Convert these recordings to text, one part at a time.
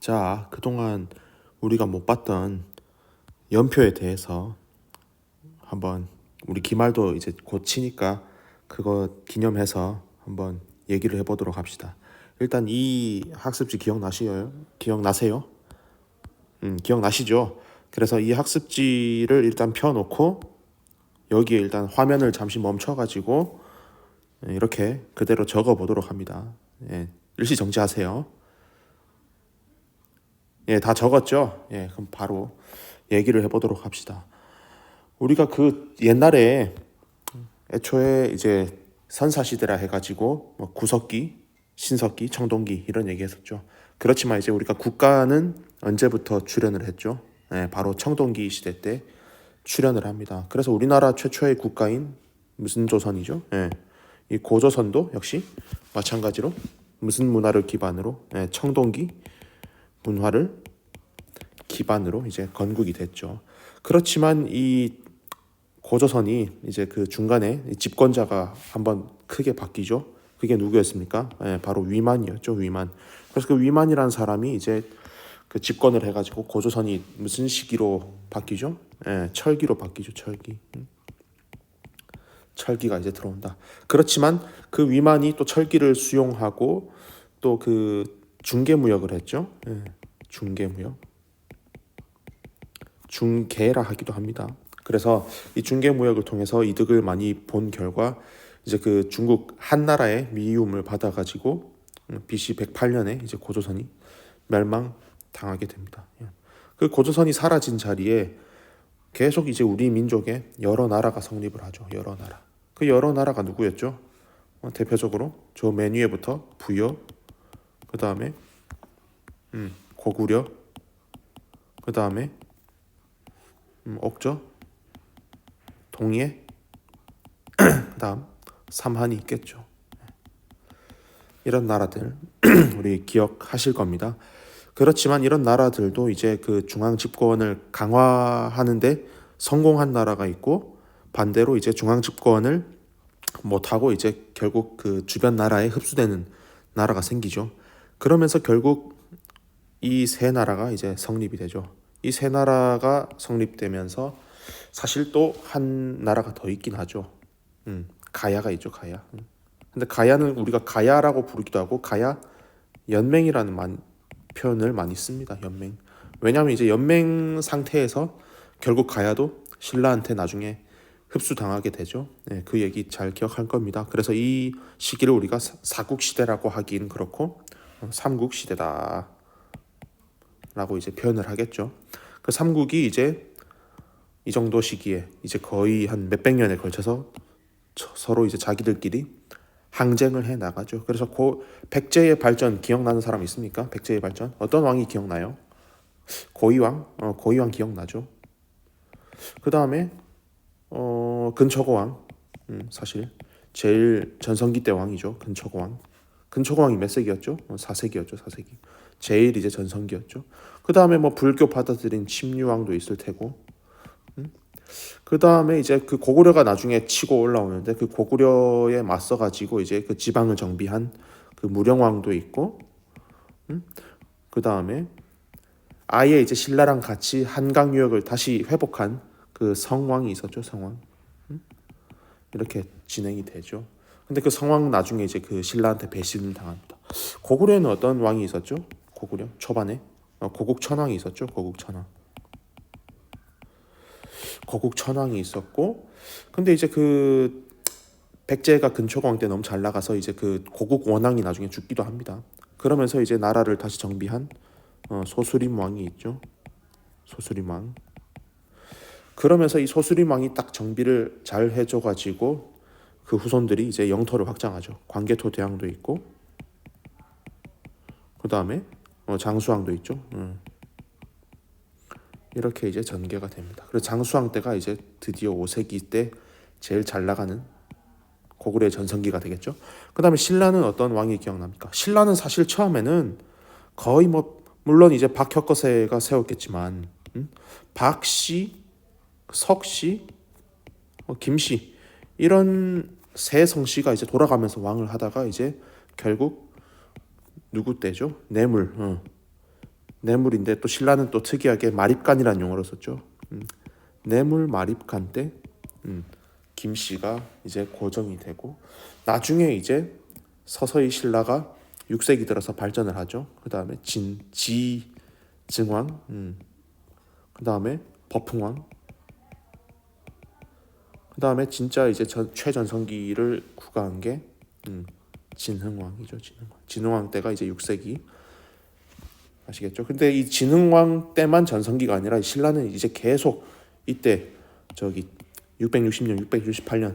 자, 그동안 우리가 못 봤던 연표에 대해서 한번 우리 기말도 이제 곧 치니까 그거 기념해서 한번 얘기를 해보도록 합시다. 일단 이 학습지 기억나시요? 기억나세요? 음, 기억나시죠? 그래서 이 학습지를 일단 펴놓고 여기에 일단 화면을 잠시 멈춰가지고 이렇게 그대로 적어 보도록 합니다. 예, 일시 정지하세요. 예, 다 적었죠? 예, 그럼 바로 얘기를 해보도록 합시다. 우리가 그 옛날에 애초에 이제 선사시대라 해가지고 뭐 구석기, 신석기, 청동기 이런 얘기 했었죠. 그렇지만 이제 우리가 국가는 언제부터 출현을 했죠? 예, 바로 청동기 시대 때 출현을 합니다. 그래서 우리나라 최초의 국가인 무슨 조선이죠? 예, 이 고조선도 역시 마찬가지로 무슨 문화를 기반으로 예, 청동기 문화를 기반으로 이제 건국이 됐죠. 그렇지만 이 고조선이 이제 그 중간에 집권자가 한번 크게 바뀌죠. 그게 누구였습니까? 예, 바로 위만이었죠. 위만. 그래서 그 위만이라는 사람이 이제 그 집권을 해가지고 고조선이 무슨 시기로 바뀌죠? 예, 철기로 바뀌죠. 철기. 음. 철기가 이제 들어온다. 그렇지만 그 위만이 또 철기를 수용하고 또그 중개무역을 했죠. 예, 중개무역. 중개라 하기도 합니다. 그래서 이 중개무역을 통해서 이득을 많이 본 결과 이제 그 중국 한나라의 미움을 받아가지고 BC 108년에 이제 고조선이 멸망당하게 됩니다. 예. 그 고조선이 사라진 자리에 계속 이제 우리 민족의 여러 나라가 성립을 하죠. 여러 나라. 그 여러 나라가 누구였죠? 어, 대표적으로 저 맨 위에부터 부여, 그 다음에 음, 고구려, 그 다음에 음, 옥저, 동해, 그 다음 삼한이 있겠죠. 이런 나라들 우리 기억하실 겁니다. 그렇지만 이런 나라들도 이제 그 중앙 집권을 강화하는데 성공한 나라가 있고 반대로 이제 중앙 집권을 못하고 이제 결국 그 주변 나라에 흡수되는 나라가 생기죠. 그러면서 결국 이 세 나라가 이제 성립이 되죠. 이 세 나라가 성립되면서 사실 또 한 나라가 더 있긴 하죠. 음, 가야가 있죠, 가야. 음. 근데 가야는 우리가 가야라고 부르기도 하고 가야 연맹이라는 만, 표현을 많이 씁니다. 연맹. 왜냐하면 이제 연맹 상태에서 결국 가야도 신라한테 나중에 흡수당하게 되죠. 네, 그 얘기 잘 기억할 겁니다. 그래서 이 시기를 우리가 사국 시대라고 하긴 그렇고 어, 삼국 시대다 라고 이제 표현을 하겠죠. 그 삼국이 이제 이 정도 시기에 이제 거의 한 몇백 년에 걸쳐서 서로 이제 자기들끼리 항쟁을 해 나가죠. 그래서 고 백제의 발전 기억나는 사람 있습니까? 백제의 발전 어떤 왕이 기억나요? 고이왕, 어, 고이왕 기억나죠? 그 다음에 어, 근초고왕, 음, 사실 제일 전성기 때 왕이죠. 근초고왕. 근초고왕이 몇 세기였죠? 어, 4세기였죠. 4세기. 제일 이제 전성기였죠. 그 다음에 뭐 불교 받아들인 침류왕도 있을 테고. 음? 그 다음에 이제 그 고구려가 나중에 치고 올라오는데 그 고구려에 맞서 가지고 이제 그 지방을 정비한 그 무령왕도 있고, 음? 그 다음에 아예 이제 신라랑 같이 한강 유역을 다시 회복한 그 성왕이 있었죠, 성왕. 음? 이렇게 진행이 되죠. 근데 그 성왕 나중에 이제 그 신라한테 배신을 당합니다. 고구려에는 어떤 왕이 있었죠? 고구려 초반에 어, 고국 천왕이 있었죠, 고국 천왕. 거국 천왕이 있었고 근데 이제 그 백제가 근초광 때 너무 잘 나가서 이제 그 고국 원왕이 나중에 죽기도 합니다. 그러면서 이제 나라를 다시 정비한 어, 소수림 왕이 있죠. 소수림 왕. 그러면서 이 소수림 왕이 딱 정비를 잘 해줘가지고 그 후손들이 이제 영토를 확장하죠. 광개토 대왕도 있고 그 다음에 어, 장수왕도 있죠. 음. 이렇게 이제 전개가 됩니다. 그래서 장수왕 때가 이제 드디어 5세기 때 제일 잘 나가는 고구려의 전성기가 되겠죠. 그 다음에 신라는 어떤 왕이 기억납니까? 신라는 사실 처음에는 거의 뭐 물론 이제 박혁거세가 세웠겠지만 음? 박씨, 석씨, 어, 김씨 이런 세 성씨가 이제 돌아가면서 왕을 하다가 이제 결국 누구 때죠? 뇌물. 어. 뇌물인데 또 신라는 또 특이하게 마립간이라는 용어를 썼죠. 음, 뇌물 마립간 때 음, 김씨가 이제 고정이 되고 나중에 이제 서서히 신라가 6세기 들어서 발전을 하죠. 그 다음에 진 지 증왕, 음. 그 다음에 버풍왕, 그 다음에 진짜 이제 전, 최전성기를 구가한 게 음, 진흥왕이죠. 진흥왕. 진흥왕 때가 이제 6세기 아시겠죠? 근데 이 진흥왕 때만 전성기가 아니라 신라는 이제 계속 이때 저기 660년, 668년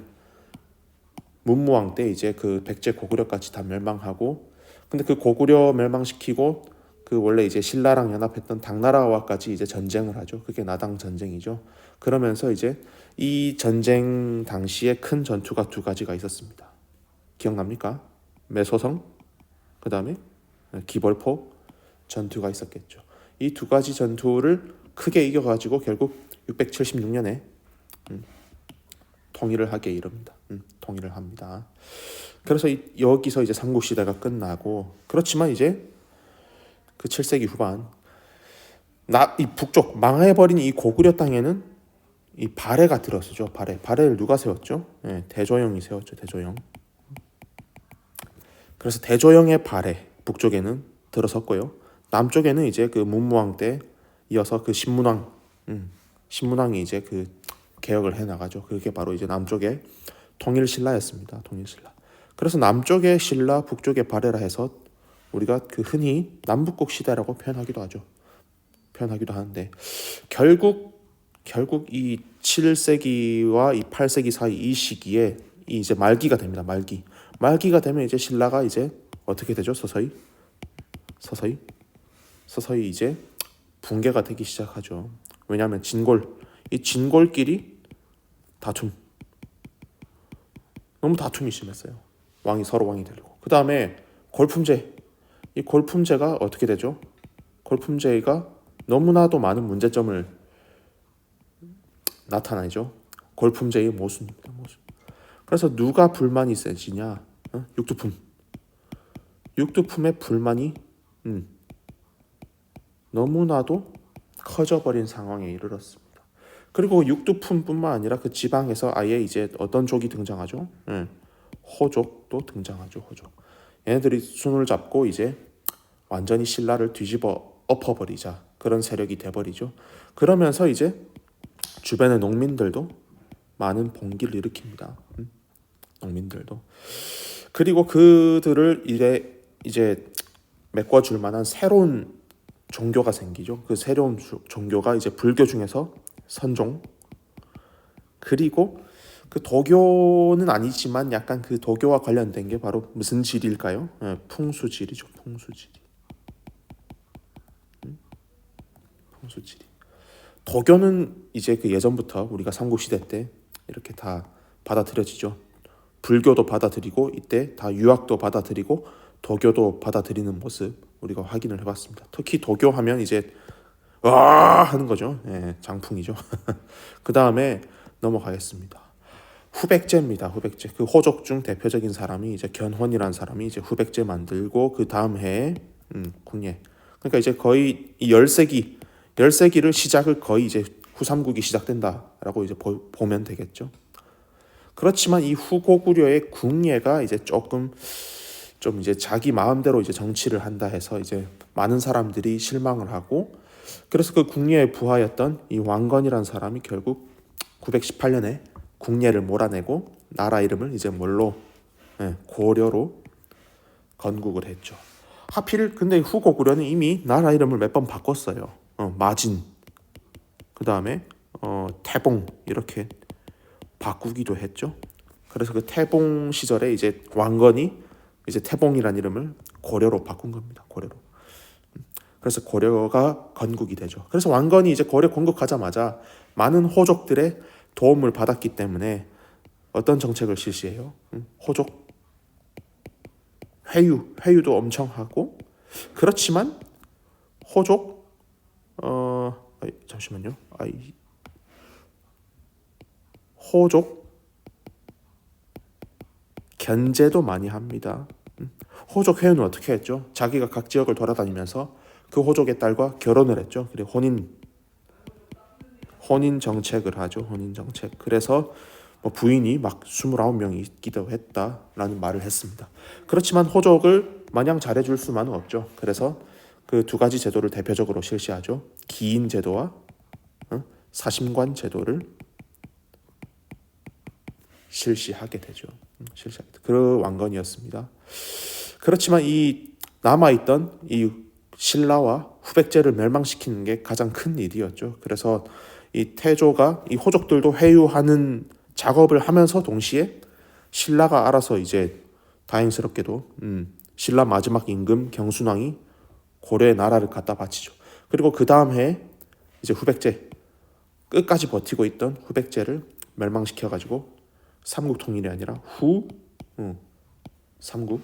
문무왕 때 이제 그 백제 고구려까지 다 멸망하고 근데 그 고구려 멸망시키고 그 원래 이제 신라랑 연합했던 당나라와까지 이제 전쟁을 하죠. 그게 나당 전쟁이죠. 그러면서 이제 이 전쟁 당시에 큰 전투가 두 가지가 있었습니다. 기억납니까? 매소성 그 다음에 기벌포 전투가 있었겠죠. 이 두 가지 전투를 크게 이겨가지고 결국 676년에 음, 통일을 하게 이릅니다. 음, 통일을 합니다. 그래서 이, 여기서 이제 삼국 시대가 끝나고 그렇지만 이제 그 7세기 후반 나 이 북쪽 망해버린 이 고구려 땅에는 이 발해가 들어서죠. 발해. 발해를 누가 세웠죠? 예, 대조영이 세웠죠. 대조영. 그래서 대조영의 발해 북쪽에는 들어섰고요. 남쪽에는 이제 그 문무왕 때 이어서 그 신문왕, 음, 신문왕이 이제 그 개혁을 해 나가죠. 그게 바로 이제 남쪽의 통일 신라였습니다. 통일 신라. 그래서 남쪽의 신라, 북쪽의 발해라 해서 우리가 그 흔히 남북국 시대라고 표현하기도 하죠. 표현하기도 하는데 결국 결국 이 7세기와 이 8세기 사이 이 시기에 이 이제 말기가 됩니다. 말기. 말기가 되면 이제 신라가 이제 어떻게 되죠? 서서히 서서히 서서히 이제 붕괴가 되기 시작하죠. 왜냐하면 진골 이 진골끼리 다툼 너무 다툼이 심했어요. 왕이 서로 왕이 되려고. 그 다음에 골품제 이 골품제가 어떻게 되죠? 골품제가 너무나도 많은 문제점을 나타나죠. 골품제의 모순입니다. 모순. 그래서 누가 불만이 세지냐? 어? 육두품. 육두품의 불만이 음, 너무나도 커져버린 상황에 이르렀습니다. 그리고 육두품뿐만 아니라 그 지방에서 아예 이제 어떤 족이 등장하죠? 음, 호족도 등장하죠. 호족. 얘네들이 손을 잡고 이제 완전히 신라를 뒤집어 엎어버리자 그런 세력이 돼버리죠. 그러면서 이제 주변의 농민들도 많은 봉기를 일으킵니다. 음, 농민들도 그리고 그들을 이제 이제 메꿔줄 만한 새로운 종교가 생기죠. 그 새로운 주, 종교가 이제 불교 중에서 선종 그리고 그 도교는 아니지만 약간 그 도교와 관련된 게 바로 무슨 질일까요? 예, 풍수질이죠. 풍수질이. 음? 풍수질이. 도교는 이제 그 예전부터 우리가 삼국시대 때 이렇게 다 받아들여지죠. 불교도 받아들이고 이때 다 유학도 받아들이고 도교도 받아들이는 모습 우리가 확인을 해봤습니다. 특히 도교 하면 이제 와 하는 거죠. 예, 장풍이죠. 그 다음에 넘어가겠습니다. 후백제입니다. 후백제. 그 호족 중 대표적인 사람이 이제 견훤이라는 사람이 이제 후백제 만들고 그 다음 해에 음, 국예. 그러니까 이제 거의 이 열세기 열세기를 시작을 거의 이제 후삼국이 시작된다라고 이제 보, 보면 되겠죠. 그렇지만 이 후고구려의 궁예가 이제 조금 좀 이제 자기 마음대로 이제 정치를 한다 해서 이제 많은 사람들이 실망을 하고 그래서 그 궁예의 부하였던 이 왕건이라는 사람이 결국 918년에 궁예를 몰아내고 나라 이름을 이제 뭘로 예, 고려로 건국을 했죠. 하필 근데 후고구려는 이미 나라 이름을 몇 번 바꿨어요. 어, 마진 그 다음에 어, 태봉 이렇게 바꾸기도 했죠. 그래서 그 태봉 시절에 이제 왕건이 이제 태봉이란 이름을 고려로 바꾼 겁니다. 고려로. 그래서 고려가 건국이 되죠. 그래서 왕건이 이제 고려 건국하자마자 많은 호족들의 도움을 받았기 때문에 어떤 정책을 실시해요? 호족 회유, 회유도 엄청 하고 그렇지만 호족 어 아이, 잠시만요. 아이 호족 견제도 많이 합니다. 호족 회유는 어떻게 했죠? 자기가 각 지역을 돌아다니면서 그 호족의 딸과 결혼을 했죠. 그리고 혼인 혼인 정책을 하죠. 혼인 정책. 그래서 뭐 부인이 막 29명이 있기도 했다라는 말을 했습니다. 그렇지만 호족을 마냥 잘해줄 수만은 없죠. 그래서 그 두 가지 제도를 대표적으로 실시하죠. 기인 제도와 어? 사심관 제도를 실시하게 되죠. 음, 실시하게 돼. 그 왕건이었습니다. 그렇지만 이 남아있던 이 신라와 후백제를 멸망시키는 게 가장 큰 일이었죠. 그래서 이 태조가 이 호족들도 회유하는 작업을 하면서 동시에 신라가 알아서 이제 다행스럽게도 음, 신라 마지막 임금 경순왕이 고려의 나라를 갖다 바치죠. 그리고 그 다음 해에 이제 후백제 끝까지 버티고 있던 후백제를 멸망시켜 가지고 삼국 통일이 아니라 후 음, 삼국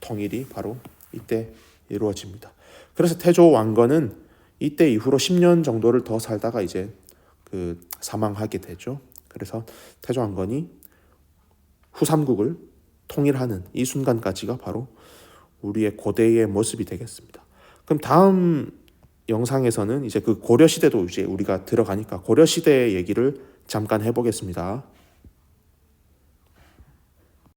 통일이 바로 이때 이루어집니다. 그래서 태조 왕건은 이때 이후로 10년 정도를 더 살다가 이제 그 사망하게 되죠. 그래서 태조 왕건이 후삼국을 통일하는 이 순간까지가 바로 우리의 고대의 모습이 되겠습니다. 그럼 다음 영상에서는 이제 그 고려 시대도 이제 우리가 들어가니까 고려 시대의 얘기를 잠깐 해보겠습니다.